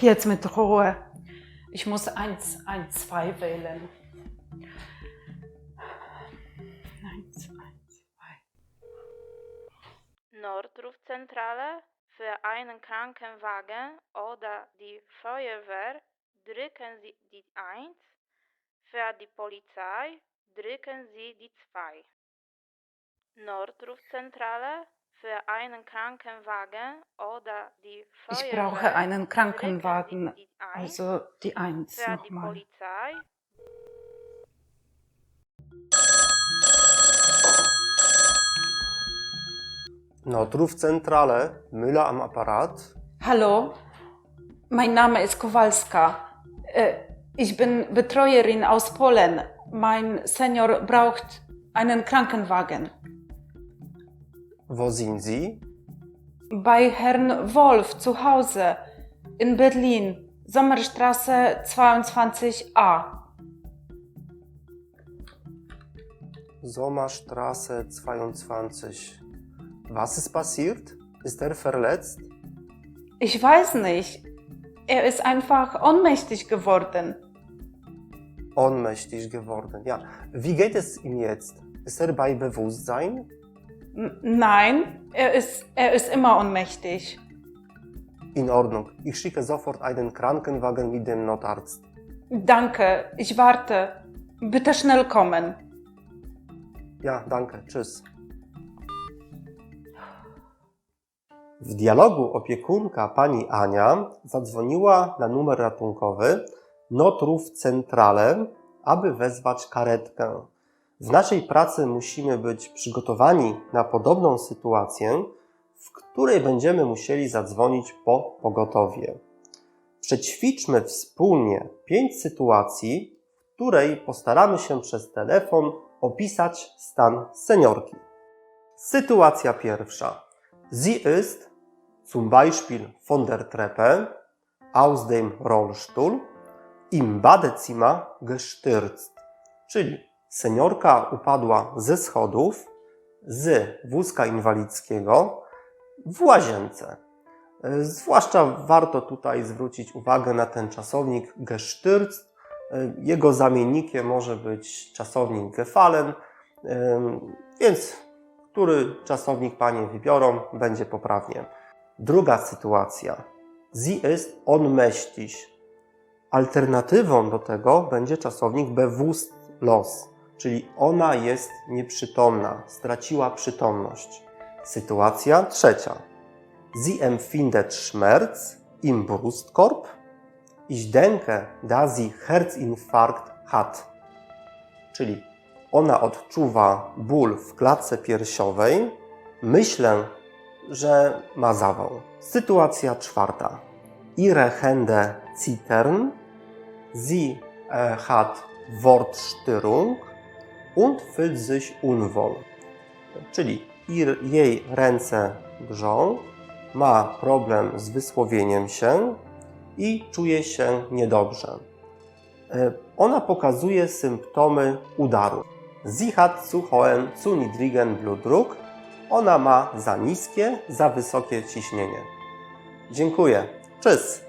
jetzt mit Ruhe. Ich muss 1, 1, 2 wählen. 1, 1, 2. Notrufzentrale für einen Krankenwagen oder die Feuerwehr drücken Sie die 1, für die Polizei drücken Sie die 2. Notrufzentrale für einen Krankenwagen oder die Feuerwehr Ich brauche einen Krankenwagen, drücken Sie die 1, also die 1 für die nochmal. Polizei Notrufzentrale, Müller am Apparat. Hallo, mein Name ist Kowalska. Äh, Ich bin Betreuerin aus Polen. Mein Senior braucht einen Krankenwagen. Wo sind Sie? Bei Herrn Wolf zu Hause in Berlin, Sommerstraße 22a. Sommerstraße 22. Was ist passiert? Ist er verletzt? Ich weiß nicht. Er ist einfach ohnmächtig geworden. Ohnmächtig geworden. Ja. Wie geht es ihm jetzt? Ist er bei Bewusstsein? Nein, er ist, er ist immer ohnmächtig. In Ordnung. Ich schicke sofort einen Krankenwagen mit dem Notarzt. Danke, ich warte. Bitte schnell kommen. Ja, danke. Tschüss. W dialogu opiekunka pani Ania zadzwoniła na numer ratunkowy Notruf Centrale, aby wezwać karetkę. W naszej pracy musimy być przygotowani na podobną sytuację, w której będziemy musieli zadzwonić po pogotowie. Przećwiczmy wspólnie pięć sytuacji, w której postaramy się przez telefon opisać stan seniorki. Sytuacja pierwsza. Sie ist zum Beispiel von der Treppe aus dem Rollstuhl im Badezimmer gestürzt. Czyli seniorka upadła ze schodów z wózka inwalidzkiego w łazience. E, Zwłaszcza warto tutaj zwrócić uwagę na ten czasownik gestürzt. E, Jego zamiennikiem może być czasownik gefallen, e, więc który czasownik Panie wybiorą, będzie poprawnie. Druga sytuacja. Sie ist ohnmächtig. Alternatywą do tego będzie czasownik bewusstlos, czyli ona jest nieprzytomna, straciła przytomność. Sytuacja trzecia. Sie empfindet Schmerz im Brustkorb. Ich denke, dass sie Herzinfarkt hat. Czyli ona odczuwa ból w klatce piersiowej. Myślę, że ma zawał. Sytuacja czwarta. Ihre Hände zittern. Sie äh, hat Wortstörung und fühlt sich unwohl. Czyli jej ręce drżą, ma problem z wysłowieniem się i czuje się niedobrze. E, Ona pokazuje symptomy udaru. Sie hat zu hohen, zu niedrigen. Ona ma za niskie, za wysokie ciśnienie. Dziękuję. Tschüss.